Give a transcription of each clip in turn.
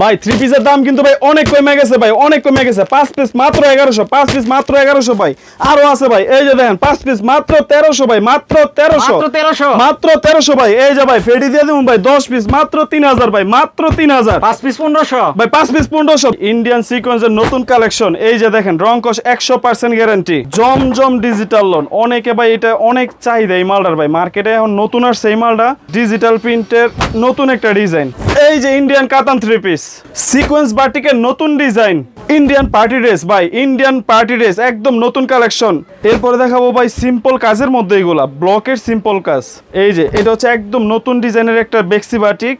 ভাই থ্রি পিসের দাম কিন্তু ভাই অনেক কমে গেছে ভাই অনেক কমে গেছে। পাঁচ পিস মাত্র এগারোশো পাঁচ পিস মাত্র এগারোশো ভাই। আরও আছে ভাই এই যে দেখেন পাঁচ পিস মাত্র তেরোশো ভাই মাত্র তেরোশো। মাত্র তেরোশো। মাত্র তেরোশো ভাই এই যে ভাই ফেডি দিয়ে দেবো ভাই দশ পিস মাত্র তিন হাজার ভাই মাত্র তিন হাজার। পাঁচ পিস পনেরোশো। ভাই পাঁচ পিস পনেরোশো। ইন্ডিয়ান সিকোয়েন্সের নতুন কালেকশন এই যে দেখেন রংকশ একশো percent guarantee Zamzam digital lawn অনেকে ভাই এটা অনেক চাহিদা এই মালটার ভাই। মার্কেটে এখন নতুন আসছে এই মালটা। ডিজিটাল প্রিন্টের নতুন একটা ডিজাইন এই যে ইন্ডিয়ান কাতান থ্রি পিস সিকোয়েন্স বাটিকের নতুন ডিজাইন ইন্ডিয়ান পার্টি ড্রেস ভাই ইন্ডিয়ান পার্টি ড্রেস একদম নতুন কালেকশন এরপরে দেখাবো ভাই সিম্পল কাজের মধ্যে এগুলা ব্লকের সিম্পল কাজ। এই যে, এটা হচ্ছে একদম নতুন ডিজাইনের একটা বেক্সি বাটিক।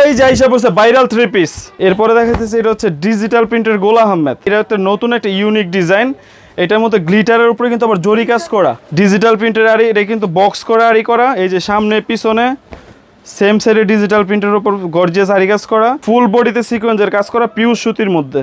এই যে হিসাব হচ্ছে ভাইরাল থ্রি পিস এরপরে দেখা যাচ্ছে এটা হচ্ছে ডিজিটাল প্রিন্টের গোলা আহমেদ। এটা হচ্ছে নতুন একটা ইউনিক ডিজাইন এটার মধ্যে গ্লিটারের উপরে কিন্তু আবার জরি কাজ করা। ডিজিটাল প্রিন্টের আড়ি এটা কিন্তু বক্স করা আড়ি করা। এই যে সামনে, পিছনে। সেম সাইডে ডিজিটাল প্রিন্টের উপর গর্জিয়াস আড়ি কাজ করা ফুল বডিতে সিকোয়েন্সের কাজ করা পিউর সুতির মধ্যে।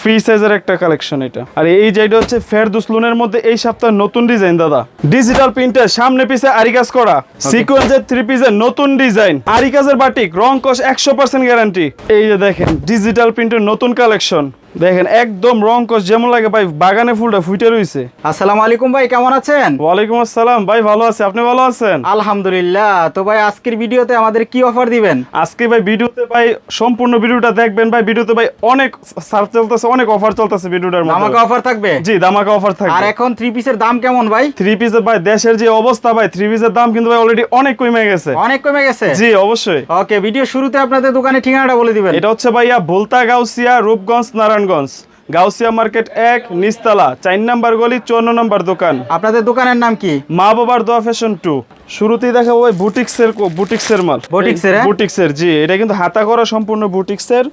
ফ্রি সাইজের একটা কালেকশন এটা। আর এই যেটা হচ্ছে ফেরদুস লুনের মধ্যে এই সপ্তাহের নতুন ডিজাইন দাদা। ডিজিটাল প্রিন্টের সামনে পিছে আরি কাজ করা সিকোয়েন্সের থ্রি পিসের নতুন ডিজাইন আরি কাজের বাটিক রং কস একশো পার্সেন্ট গ্যারান্টি এই যে দেখেন ডিজিটাল প্রিন্টের নতুন কালেকশন দেখেন একদম রং কস যেমন লাগে ভাই বাগানে ফুলটা ফুটে রয়েছে আসসালামু আলাইকুম ভাই কেমন আছেন? ওয়ালাইকুম আসসালাম ভাই ভালো আছে আপনি ভালো আছেন? আলহামদুলিল্লাহ তো ভাই আজকের ভিডিওতে আমাদের কি অফার দিবেন? আজকে ভাই ভিডিওতে ভাই সম্পূর্ণ ভিডিওটা দেখবেন ভাই ভিডিওতে ভাই অনেক সার চলতেছে অনেক অফার চলতেছে ভিডিওটার মধ্যে। আমাকে অফার থাকবে? জি দামাকা অফার থাকবে। আর এখন থ্রি পিসের দাম কেমন ভাই? থ্রি পিসের ভাই দেশের যে অবস্থা ভাই থ্রি পিসের দাম কিন্তু ভাই অলরেডি অনেক কমে গেছে। অনেক কমে গেছে? জি অবশ্যই। ওকে ভিডিও শুরুতে আপনাদের দোকানের ঠিকানাটা বলে দিবেন। এটা হচ্ছে ভাইয়া ভুলতা গাউসিয়া রূপগঞ্জ নারায়ণগঞ্জ গাউসিয়া মার্কেট এক নিস্তালা চার নাম্বার গলি চুয়ান্ন নাম্বার দোকান। আপনাদের দোকানের নাম কি? মা বাবার দোয়া ফ্যাশন টু শুরুতেই দেখাবো ভাই বুটিক্সের বুটিক্সের মাল। বুটিক্সের, হ্যাঁ? বুটিক্সের জি এটা কিন্তু হাতা করা সম্পূর্ণ বুটিক্সের।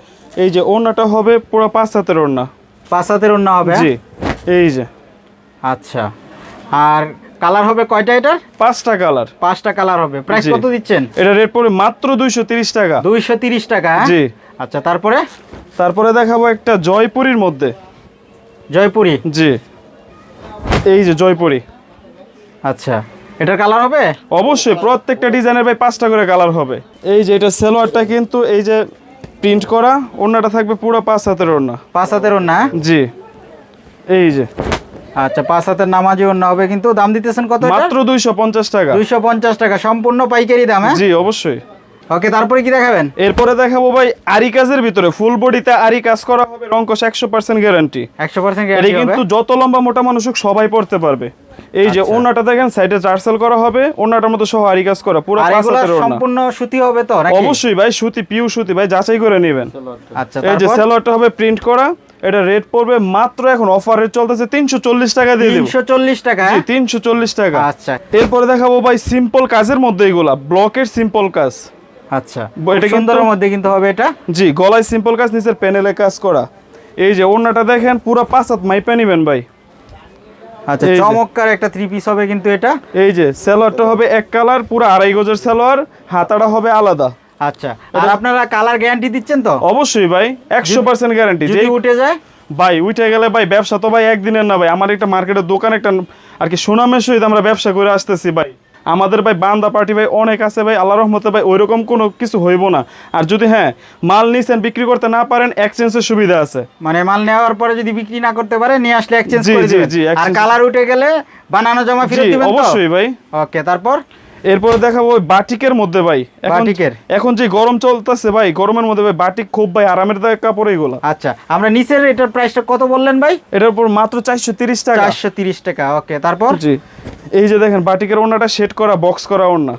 এই যে ওড়নাটা হবে পুরো পাঁচ হাতের ওড়না। পাঁচ হাতের অন্য হবে হ্যাঁ? জি এই যে। আচ্ছা। আর কালার হবে কয়টা এটার পাঁচটা কালার পাঁচটা কালার হবে। প্রাইস কত দিচ্ছেন? এটা রেট পড়বে মাত্র দুইশো তিরিশ টাকা। দুইশো তিরিশ টাকা হ্যাঁ? জি। আচ্ছা তারপরে? তারপরে দেখাবো একটা জয়পুরীর মধ্যে। জয়পুরি? জি। এই যে জয়পুরি। আচ্ছা এটার কালার হবে? অবশ্যই প্রত্যেকটা ডিজাইনের ভাই পাঁচটা করে কালার হবে। এই যে এটা সেলোয়ারটা কিন্তু এই যে প্রিন্ট করা ওড়নাটা থাকবে পুরো পাঁচ হাতের ওড়না। পাঁচ হাতের হ্যাঁ? জি। এই যে। আচ্ছা পাঁচ হাতের নামাজি অন্য হবে কিন্তু দাম দিতেছেন কত মাত্র দুইশো পঞ্চাশ টাকা। দুইশো পঞ্চাশ টাকা সম্পূর্ণ পাইকারি দাম হ্যাঁ? জি অবশ্যই। ওকে তারপরে কি দেখাবেন? এরপরে দেখাবো ভাই আরি কাজের ভিতরে ফুল বডিতে আরি কাজ করা হবে রঙ্কশ একশো পার্সেন্ট গ্যারান্টি একশো পার্সেন্ট এটা কিন্তু যত লম্বা মোটা মানুষ হোক সবাই পড়তে পারবে। এই যে আচ্ছা। ওনাটা দেখেন সাইডে চার্সেল করা হবে ওনাটার মধ্যে সহ আরি কাজ করা পুরো সম্পূর্ণ সুতি হবে তো অবশ্যই ভাই সুতি পিউ সুতি ভাই যাচাই করে নেবেন। আচ্ছা এই যে সেলোয়ারটা হবে প্রিন্ট করা এটা রেট পড়বে মাত্র এখন অফার রেট চলতেছে তিনশো চল্লিশ টাকা দিয়ে তিনশো চল্লিশ টাকা? তিনশো চল্লিশ টাকা। আচ্ছা। এরপরে দেখাবো ভাই সিম্পল কাজের মধ্যে এগুলা ব্লকের সিম্পল কাজ। আচ্ছা। এটা সুন্দরের মধ্যে কিন্তু হবে এটা। জি গলায় সিম্পল কাজ নিচের প্যানেলে কাজ করা। এই যে ওড়নাটা দেখেন পুরো পাঁচ হাত মাইপে নিবেন ভাই। আচ্ছা চমৎকার একটা থ্রি পিস হবে কিন্তু এটা। এই যে সেলোয়ারটা হবে এক কালার পুরো আড়াই গজের সেলোয়ার হাতাটা হবে আলাদা। আচ্ছা আর আপনারা কালার গ্যারান্টি দিচ্ছেন তো? অবশ্যই ভাই একশো পার্সেন্ট গ্যারান্টি যদি উঠে যায়? ভাই উঠে গেলে ভাই ব্যবসা তো ভাই একদিনের না ভাই আমার একটা মার্কেটের দোকান একটা আর কি সুনামের সহিত আমরা ব্যবসা করে আসতেছি ভাই। আমাদের ভাই বান্দা পার্টি ভাই অনেক আছে ভাই আল্লাহ রহমতে ভাই ওইরকম কোনো কিছু হইব না। আর যদি হ্যাঁ মাল নিছেন বিক্রি করতে না পারেন এক্সচেঞ্জের সুবিধা আছে। মানে মাল নেওয়ার পরে যদি বিক্রি না করতে পারে নিয়ে আসলে এক্সচেঞ্জ করে দিবেন। আর কালার উঠে গেলে বানানো জমা ফেরত জি দিবেন তো? অবশ্যই ভাই। ওকে তারপর? এরপরে দেখাবো ওই বাটিকের মধ্যে ভাই। এখন বাটিকের? এখন যে গরম চলতেছে ভাই গরমের মধ্যে ভাই বাটিক খুব ভাই আরামের দায়ক কাপড় এগুলো। আচ্ছা আমরা নিচের এটার প্রাইসটা কত বললেন ভাই? এটার উপর মাত্র চারশো তিরিশ টাকা। চারশো তিরিশ টাকা ওকে তারপর? জি। এই যে দেখেন বাটিকের ওনাটা সেট করা বক্স করা ওনা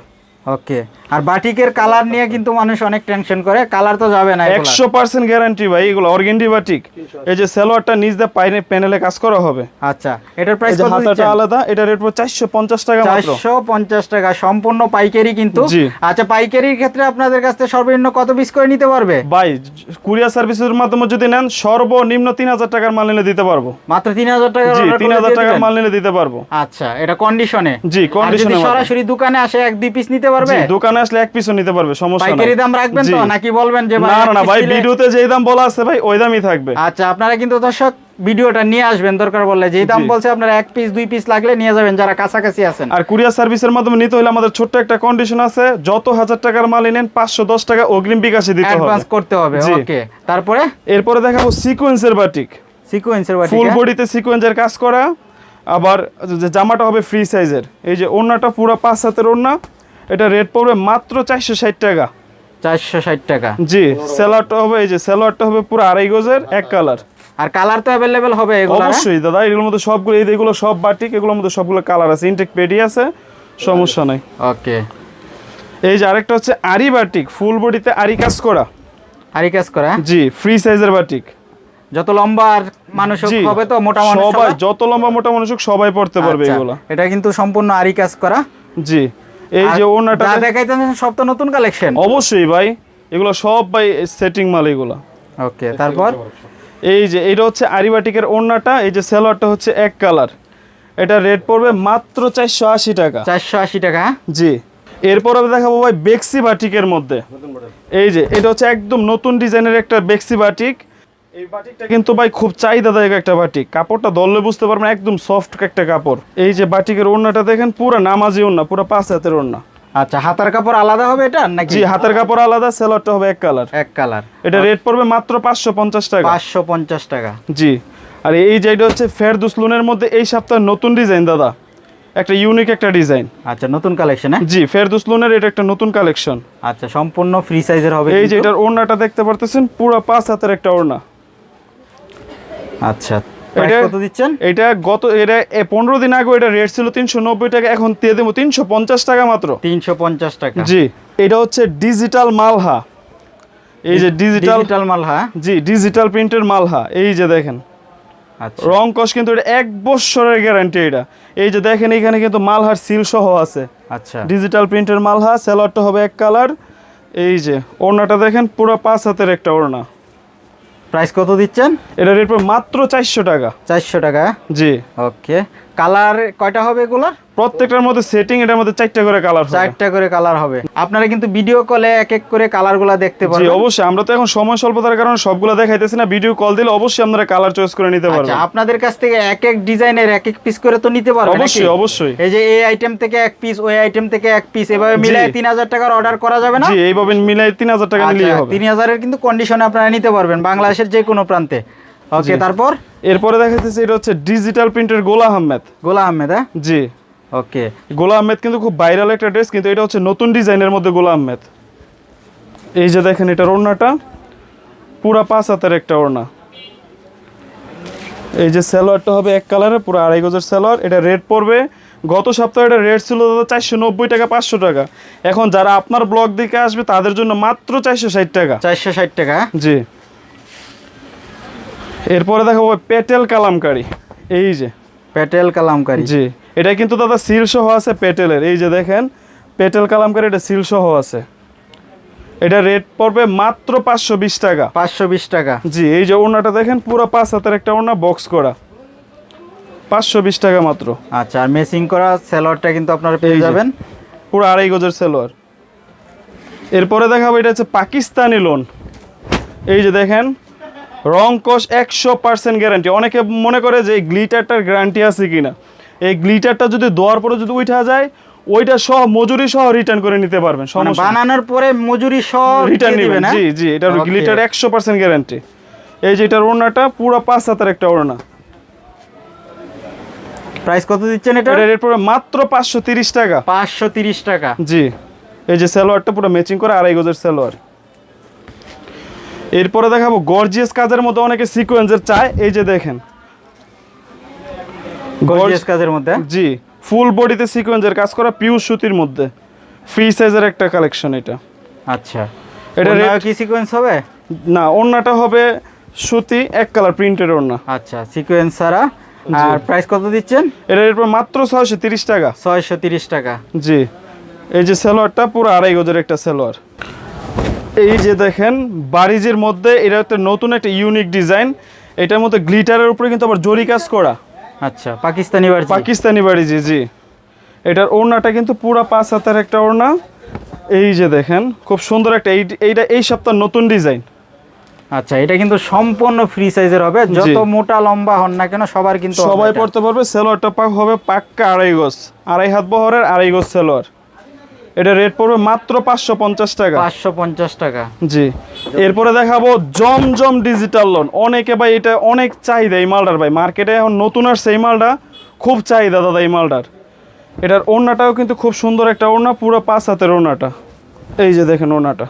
ওকে আর বাটিকের কালার নিয়ে কিন্তু মানুষ অনেক টেনশন করে। কালার তো যাবে না এগুলা। একশো পার্সেন্ট গ্যারান্টি ভাই এগুলো অর্গেন্ডি বাটিক এই যে সেলোয়ারটা নিচ দিয়ে পাইনে প্যানেলে কাজ করা হবে। আচ্ছা এটার প্রাইস কত হাতাটা আলাদা এটা রেট পড়বে চারশো পঞ্চাশ টাকা মাত্র। চারশো পঞ্চাশ টাকা সম্পূর্ণ পাইকারি কিন্তু। আচ্ছা পাইকারির ক্ষেত্রে আপনাদের কাছ থেকে সর্বনিম্ন কত পিস করে নিতে পারবে? ভাই কুরিয়ার সার্ভিসের মাধ্যমে যদি নেন সর্বনিম্ন তিন হাজার টাকার মাল নিলে দিতে পারব। মাত্র তিন হাজার টাকা জি তিন হাজার টাকার মাল নিলে দিতে পারব। আচ্ছা এটা কন্ডিশনে জি, কন্ডিশনে সরাসরি দোকানে আসে এক দুই পিস নিতে পারবে? দোকানে আসলে এক পিসও নিতে পারবে সমস্যা নাই। পাইকারি দাম রাখবেন তো? নাকি বলবেন যে না না না ভাই ভিডিওতে যেই দাম বলা আছে ভাই ওই দামই থাকবে। আচ্ছা আপনারা কিন্তু দর্শক ভিডিওটা নিয়ে আসবেন দরকার বললে যেই দাম বলছে আপনারা এক পিস দুই পিস লাগলে নিয়ে যাবেন যারা কাছাকাছি আছেন। আর কুরিয়ার সার্ভিসের মাধ্যমে নিতে হলে আমাদের ছোট্ট একটা কন্ডিশন আছে যত হাজার টাকার মাল নেন পাঁচশো দশ টাকা অগ্রিম বিকাশে দিতে হবে। অ্যাডভান্স করতে হবে। ওকে তারপরে? এরপরে দেখাবো সিকোয়েন্সের বাটিক সিকোয়েন্সের বাটি ফুল বডিতে সিকোয়েন্সের কাজ করা আবার যে জামাটা হবে ফ্রি সাইজের এই যে ওড়নাটা পুরো পাঁচ হাতের ওড়না এটা রেট পড়বে মাত্র চারশো ষাট টাকা। চারশো ষাট টাকা। জি সেলোয়ারটা হবে এই যে সেলোয়ারটা হবে পুরো আড়াই গজের এক কালার আর কালার তো অ্যাভেলেবেল হবে এগুলো হ্যাঁ? অবশ্যই দাদা এগুলোর মধ্যে সবগুলো এই এগুলো সব বাটিক এগুলোর মধ্যে সবগুলো কালার আছে। ইনটেক পেডি আছে সমস্যা নাই। ওকে। এই যে আরেকটা হচ্ছে আরি বাটিক ফুল বডিতে আরি কাজ করা। আরি কাজ করা হ্যাঁ? জি ফ্রি সাইজের বাটিক যত লম্বা আর মানুষ হবে তো মোটা মানুষ সবাই যত লম্বা মোটা মানুষ সবাই পড়তে পারবে আচ্ছা, এগুলো। এটা কিন্তু সম্পূর্ণ আরি কাজ করা। জি। এই যে ওনাটা যা দেখাইতেন সব তো নতুন কালেকশন। অবশ্যই ভাই এগুলো সব ভাই সেটিং মাল এগুলো। ওকে তারপর? এই যে এটা হচ্ছে আরিবাটিকের ওড়নাটা এই যে সেলোয়ারটা হচ্ছে এক কালার। এটা রেট পড়বে মাত্র চারশো আশি টাকা। চারশো আশি টাকা হ্যাঁ? জি। এরপর আমি দেখাবো ভাই বেক্সি বাটিকের মধ্যে। এই যে এটা হচ্ছে একদম নতুন ডিজাইনের একটা বেক্সি বাটিক। এই বাটিকটা কিন্তু ভাই খুব চাহিদাদায়ক একটা বাটিক। কাপড়টা ধরলে বুঝতে পারবেন একদম সফট একটা কাপড়। এই যে বাটিকের ওড়নাটা দেখেন পুরো নামাজি ওড়না পুরো পাঁচ হাতের ওড়না। আচ্ছা হাতার কাপড় আলাদা হবে এটা নাকি? জি হাতের কাপড় আলাদা হবে এক কালার। এক কালার। এটা রেট পড়বে মাত্র পাঁচশো পঞ্চাশ টাকা। পাঁচশো পঞ্চাশ টাকা। জি আর এই যে এটা হচ্ছে ফেরদুস লুনের মধ্যে এই সপ্তাহের নতুন ডিজাইন দাদা। একটা ইউনিক একটা ডিজাইন। আচ্ছা নতুন কালেকশন হ্যাঁ? জি ফেরদুস লুনের এটা একটা নতুন কালেকশন। আচ্ছা সম্পূর্ণ ফ্রি সাইজের হবে এই যে। এটার ওড়নাটা দেখতে পারতেছেন পুরো পাঁচ হাতের একটা ওড়না। আচ্ছা এটা- কত দিচ্ছেন? এটা গত এটা পনেরো দিন আগে এটা রেট ছিল তিনশো নব্বই টাকা এখন দিয়ে দেবো তিনশো পঞ্চাশ টাকা মাত্র। তিনশো পঞ্চাশ টাকা। জি এটা হচ্ছে ডিজিটাল মালহা। এই যে ডিজিটাল ডিজিটাল মাল হ্যাঁ জি ডিজিটাল প্রিন্টের মালহা এই যে দেখেন। আচ্ছা। রং কস কিন্তু এটা এক বছরের গ্যারান্টি এটা। এই যে দেখেন এখানে কিন্তু মালহার সিল সহ আছে। আচ্ছা। ডিজিটাল প্রিন্টের মালহা সেলারটা হবে এক কালার এই যে ওড়নাটা দেখেন পুরো পাঁচ হাতের একটা ওড়না। প্রাইস কত দিচ্ছেন? এটা রেট মাত্র চারশো টাকা। চারশো টাকা? জি। ওকে কালার কয়টা হবে এগুলার? প্রত্যেকটার মধ্যে সেটিং এটার মধ্যে চারটা করে কালার চারটা করে কালার হবে। আপনারা কিন্তু ভিডিও কলে এক এক করে কালারগুলো দেখতে জি পারবেন। অবশ্যই। আমরা তো এখন সময় স্বল্পতার কারণে সবগুলো দেখাইতেছি না। ভিডিও কল দিলে অবশ্যই আপনারা কালার চয়েস করে নিতে আচ্ছা পারবেন আপনাদের কাছ থেকে এক এক ডিজাইনের এক এক পিস করে তো নিতে পারবেন অবশ্যই অবশ্যই। এই যে এই আইটেম থেকে এক পিস ওই আইটেম থেকে এক পিস এভাবে মিলাই তিন হাজার টাকার অর্ডার করা যাবে না? জি এইভাবে মিলাই তিন হাজার টাকা নিলেই আচ্ছা হবে। তিন হাজারের কিন্তু কন্ডিশনে আপনারা নিতে পারবেন বাংলাদেশের যে কোনো প্রান্তে। ওকে তারপর? এরপরে দেখাইতেছি এটা হচ্ছে ডিজিটাল প্রিন্টের গোলা আহমেদ। গোলা আহমেদ হ্যাঁ? জি। ওকে। গোলা আহমেদ কিন্তু খুব ভাইরাল একটা ড্রেস কিন্তু এটা হচ্ছে নতুন ডিজাইনের মধ্যে গোলা আহমেদ। এই যে দেখেন এটার ওড়নাটা পুরা পাঁচ হাতের একটা ওড়না। এই যে সালোয়ারটা হবে এক কালারের পুরো আড়াই গজের সালোয়ার এটা রেট পড়বে। গত সপ্তাহে এটা রেট ছিল দাদা চারশো নব্বই টাকা পাঁচশো টাকা। এখন যারা আপনার ব্লগ দিকে আসবে তাদের জন্য মাত্র চারশো ষাট টাকা। চারশো ষাট টাকা হ্যাঁ? জি। এরপরে দেখাবো পেটেল কালামকারি। এই যে। পেটেল কালামকারি। জি। এটা কিন্তু দাদা সিল সহ আছে পেটেলের। এই যে দেখেন পেটেল কালামকারি এটা সিল সহ আছে। এটা রেট পড়বে মাত্র পাঁচশো বিশ টাকা। পাঁচশো বিশ টাকা। জি এই যে ওড়নাটা দেখেন পুরো পাঁচ হাতের একটা ওড়না বক্স করা। পাঁচশো বিশ টাকা মাত্র। আচ্ছা আর মেসিং করা স্যালোয়ারটা কিন্তু আপনারা পেয়ে যাবেন। পুরো আড়াই গজের সেলোয়ার। এরপরে দেখাবো এটা হচ্ছে পাকিস্তানি লোন। এই যে দেখেন রং কস একশো পার্সেন্ট গ্যারান্টি অনেকে মনে করে যে এই গ্লিটারটার গ্যারান্টি আছে কিনা। এই গ্লিটারটা যদি দেওয়ার পরে যদি উঠা যায় ওইটা সহ মজুরি সহ রিটার্ন করে নিতে পারবেন মানে সমস্যা বানানোর পরে মজুরি সহ রিটার্ন নেবেন। হ্যাঁ? জি জি এটা গ্লিটার একশো পার্সেন্ট গ্যারান্টি এই যে এটার ওড়নাটা পুরো পাঁচ হাতের একটা ওড়না। প্রাইস কত দিচ্ছেন এটা? রেট পড়বে মাত্র পাঁচশো তিরিশ টাকা। পাঁচশো তিরিশ টাকা। জি এই যে সালোয়ারটা পুরো ম্যাচিং করে আড়াই গজের সালোয়ার। এরপরে দেখাবো গর্জিয়াস কাজের মধ্যে অনেকে সিকোয়েন্সের চায়। এই যে দেখেন। গর্জিয়াস কাজের মধ্যে? জি ফুল বডিতে সিকোয়েন্সের কাজ করা পিউর সুতির মধ্যে। ফ্রি সাইজের একটা কালেকশন এটা। আচ্ছা। এটা কি সিকোয়েন্স হবে? না ওড়নাটা হবে সুতি এক কালার প্রিন্টের ওড়না। আচ্ছা সিকোয়েন্স ছাড়া। আর প্রাইস কত দিচ্ছেন? এটা রেট পড়বে মাত্র ছয়শো তিরিশ টাকা। ছয়শো তিরিশ টাকা। জি। এই যে সালোয়ারটা পুরো আড়াই গজের একটা সালোয়ার। এই যে দেখেন বারিজের মধ্যে এটা একটা নতুন একটা ইউনিক ডিজাইন এটার মধ্যে গ্লিটারের উপরে কিন্তু আবার জরি কাজ করা। আচ্ছা পাকিস্তানি বাড়ি পাকিস্তানি বাড়িজি জি। এটার ওড়নাটা কিন্তু পুরো পাঁচ হাতের একটা ওড়না। এই যে দেখেন খুব সুন্দর একটা এই এইটা এই সপ্তাহ নতুন ডিজাইন আচ্ছা এটা কিন্তু সম্পূর্ণ ফ্রি সাইজের হবে। যত মোটা লম্বা হন না কেন সবার কিন্তু সবাই পড়তে পারবে সেলোয়ারটা পাক হবে পাক্কা আড়াই গজ। আড়াই হাত বহরের আড়াই গজ সেলোয়ার। এটা রেট পড়বে মাত্র পাঁচশো পঞ্চাশ টাকা। পাঁচশো পঞ্চাশ টাকা। জি। এরপরে দেখাবো জমজম ডিজিটাল লোন অনেকে ভাই এটা অনেক চাহিদা এই মালটার ভাই। মার্কেটে এখন নতুন আসছে এই মালটা। খুব চাহিদা দাদা এই মালটার। এটার ওড়নাটাও কিন্তু খুব সুন্দর একটা ওড়না পুরো পাঁচ হাতের ওড়নাটা। এই যে দেখেন ওড়নাটা।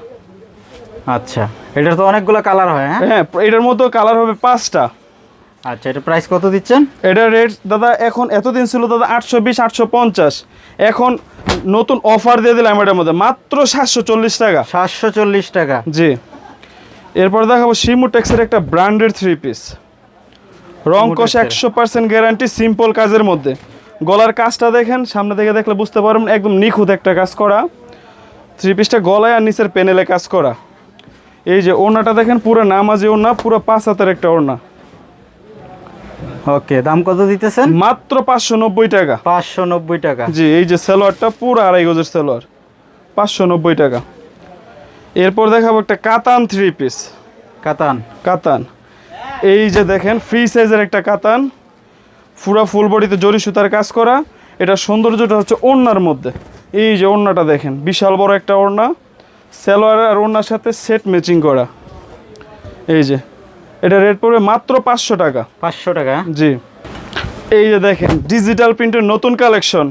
আচ্ছা। এটার তো অনেকগুলো কালার হয় হ্যাঁ? হ্যাঁ এটার মধ্যেও কালার হবে পাঁচটা। আচ্ছা এটা প্রাইস কত দিচ্ছেন? এটা রেট দাদা এখন এতদিন ছিল দাদা আটশো বিশ আটশো পঞ্চাশ। এখন নতুন অফার দিয়ে দিলাম এটার মধ্যে মাত্র সাতশো চল্লিশ টাকা। সাতশো চল্লিশ টাকা। জি। এরপর দেখাবো শিমুটেক্সের একটা ব্র্যান্ডেড থ্রি পিস রং কষ। একশো পার্সেন্ট গ্যারান্টি সিম্পল কাজের মধ্যে। গলার কাজটা দেখেন সামনে থেকে দেখলে বুঝতে পারবেন একদম নিখুঁত একটা কাজ করা। থ্রি পিসটা গলায় আর নিচের প্যানেলে কাজ করা। এই যে ওড়নাটা দেখেন পুরো নামাজি ওড়না পুরো পাঁচ হাতের একটা ওড়না। ওকে দাম কত দিতেছেন? মাত্র পাঁচশো নব্বই টাকা। পাঁচশো নব্বই টাকা। জি এই যে সালোয়ারটা পুরো আড়াই গজের সালোয়ার। পাঁচশো নব্বই টাকা। এরপর দেখাবো একটা কাতান থ্রি পিস কাতান। কাতান। এই যে দেখেন ফ্রি সাইজের একটা কাতান। পুরা ফুল বডিতে জরি সুতার কাজ করা। এটা সৌন্দর্যটা হচ্ছে ওড়নার মধ্যে। এই যে ওড়নাটা দেখেন বিশাল বড় একটা ওড়না। সালোয়ার আর ওড়নার সাথে সেট ম্যাচিং করা। এই যে এটা রেট পড়বে মাত্র পাঁচশো টাকা। পাঁচশো টাকা। জি। এই যে দেখেন ডিজিটাল প্রিন্টের নতুন কালেকশন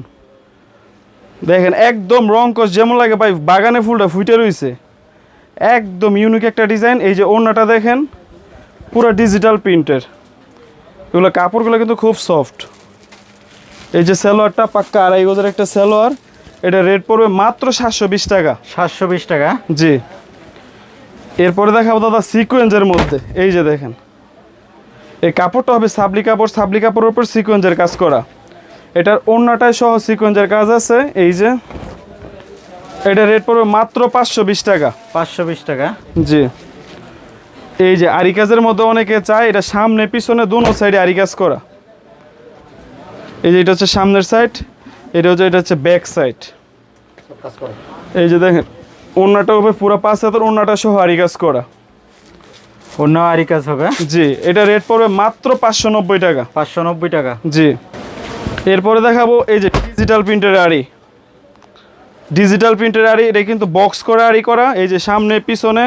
দেখেন একদম রং কস যেমন লাগে ভাই বাগানে ফুলটা ফুটে রয়েছে একদম ইউনিক একটা ডিজাইন এই যে ওড়নাটা দেখেন পুরো ডিজিটাল প্রিন্টের এগুলো কাপড়গুলো কিন্তু খুব সফট এই যে সালোয়ারটা পাক্কা আড়াই গজের একটা সালোয়ার। এটা রেট পড়বে মাত্র সাতশো বিশ টাকা। সাতশো বিশ টাকা। জি। এরপরে দেখাবো দাদা সিকোয়েন্সের মধ্যে। এই যে দেখেন। এই কাপড়টা হবে সাবলি কাপড় সাবলি কাপড়ের উপর সিকোয়েন্সের কাজ করা। এটার অন্যটাই সহ সিকোয়েন্সের কাজ আছে। এই যে এটা রেট পড়বে মাত্র পাঁচশো বিশ টাকা। পাঁচশো বিশ টাকা। জি। এই যে আরি কাজের মধ্যে অনেকে চায় এটা সামনে পিছনে দুনো সাইডে আরি কাজ করা। এই যে এটা হচ্ছে সামনের সাইড এটা হচ্ছে এটা হচ্ছে ব্যাক সাইড এই যে দেখেন ওড়নাটা হবে পুরো পাঁচ হাতের ওড়নাটা সহ আরি কাজ করা। অন্য আরি কাজ হবে? জি এটা রেট পড়বে মাত্র পাঁচশো নব্বই টাকা। পাঁচশো নব্বই টাকা? জি। এরপরে দেখাবো এই যে ডিজিটাল প্রিন্টের আড়ি। ডিজিটাল প্রিন্টের আড়ি এটা কিন্তু বক্স করা আড়ি করা এই যে সামনে পিছনে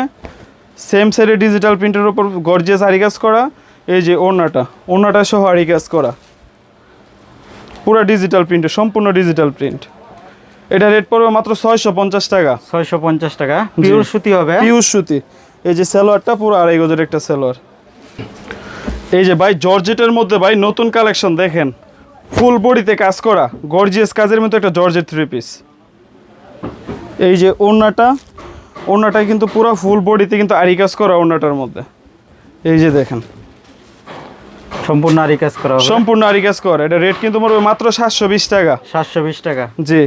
সেম সাইডে ডিজিটাল প্রিন্টের ওপর গর্জিয়াস আড়ি কাজ করা এই যে ওড়নাটা ওড়নাটা সহ আড়ি কাজ করা। পুরো ডিজিটাল প্রিন্টের সম্পূর্ণ ডিজিটাল প্রিন্ট এটা রেট পড়বে মাত্র ছয়শো পঞ্চাশ টাকা। ছয়শো পঞ্চাশ টাকা। পিওর সুতি হবে। পিউর সুতি। এই যে সালোয়ারটা পুরো আড়াই গজের একটা সালোয়ার। এই যে ভাই জর্জেটের মধ্যে ভাই নতুন কালেকশন দেখেন। ফুল বডিতে কাজ করা গর্জিয়াস কাজের মতো একটা জর্জেট থ্রি পিস এই যে ওড়নাটা ওড়নাটা কিন্তু পুরো ফুল বডিতে কিন্তু আড়ি কাজ করা ওড়নাটার মধ্যে। এই যে দেখেন। সম্পূর্ণ আরি কাজ করা সম্পূর্ণ আড়ি কাজ করা। এটা রেট কিন্তু মাত্র সাতশো বিশ টাকা। সাতশো বিশ টাকা। জি।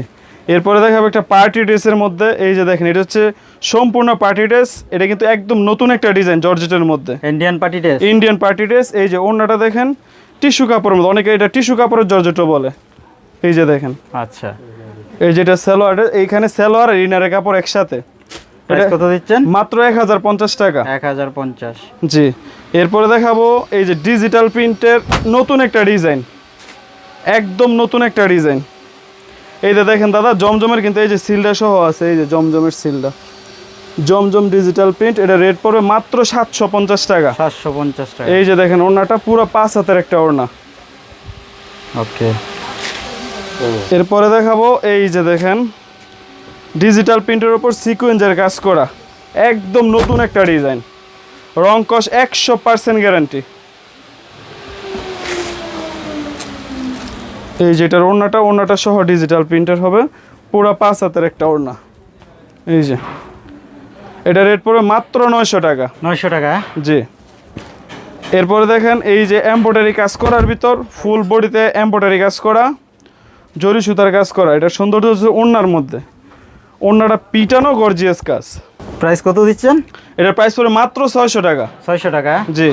এরপরে দেখাবো একটা পার্টি ড্রেসের মধ্যে এই যে দেখেন এটা হচ্ছে সম্পূর্ণ পার্টি ড্রেস এটা কিন্তু একদম নতুন একটা ডিজাইন জর্জেটের মধ্যে। Indian party dress Indian party dress এই যে ওড়নাটা দেখেন টিস্যু কাপড়ের মধ্যে অনেকে এটা টিস্যু কাপড়ের জর্জেটও বলে। এই যে দেখেন। আচ্ছা। এই যেটা সালোয়ার এইখানে সালোয়ার আর ইনারের কাপড় একসাথে। প্রাইস কত দিচ্ছেন? মাত্র এক হাজার পঞ্চাশ টাকা। এক হাজার পঞ্চাশ। জি। এরপরে দেখাবো এই যে ডিজিটাল প্রিন্টের নতুন একটা ডিজাইন একদম নতুন একটা ডিজাইন এই যে দেখেন দাদা জমজমের কিন্তু এই যে সিলটা সহ আছে এই যে জমজমের সিলটা। জমজম ডিজিটাল প্রিন্ট এটা রেট পড়বে মাত্র সাতশো পঞ্চাশ টাকা। সাতশো পঞ্চাশ টাকা। এই যে দেখেন ওড়নাটা পুরো পাঁচ হাতের একটা ওড়না। ওকে। এরপরে দেখাবো এই যে দেখেন ডিজিটাল প্রিন্টের ওপর সিকুয়েন্সের কাজ করা। একদম নতুন একটা ডিজাইন। রং কস একশো পার্সেন্ট গ্যারান্টি এই যেটার ওড়নাটা ওড়নাটা সহ ডিজিটাল প্রিন্টার হবে। পুরো পাঁচ হাতের একটা ওড়না। এই যে। এটা রেট পড়বে মাত্র নয়শো টাকা। নয়শো টাকা? জি। এরপরে দেখেন এই যে এমব্রয়ডারি কাজ করার ভিতর ফুল বডিতে এমব্রয়ডারি কাজ করা জরি সুতার কাজ করা। এটা সৌন্দর্য হচ্ছে ওড়নার মধ্যে। ওড়নাটা পিটানো গর্জিয়াস কাজ। প্রাইস কত দিচ্ছেন? এটার প্রাইস পড়ে মাত্র ছয়শো টাকা। ছয়শো টাকা? জি।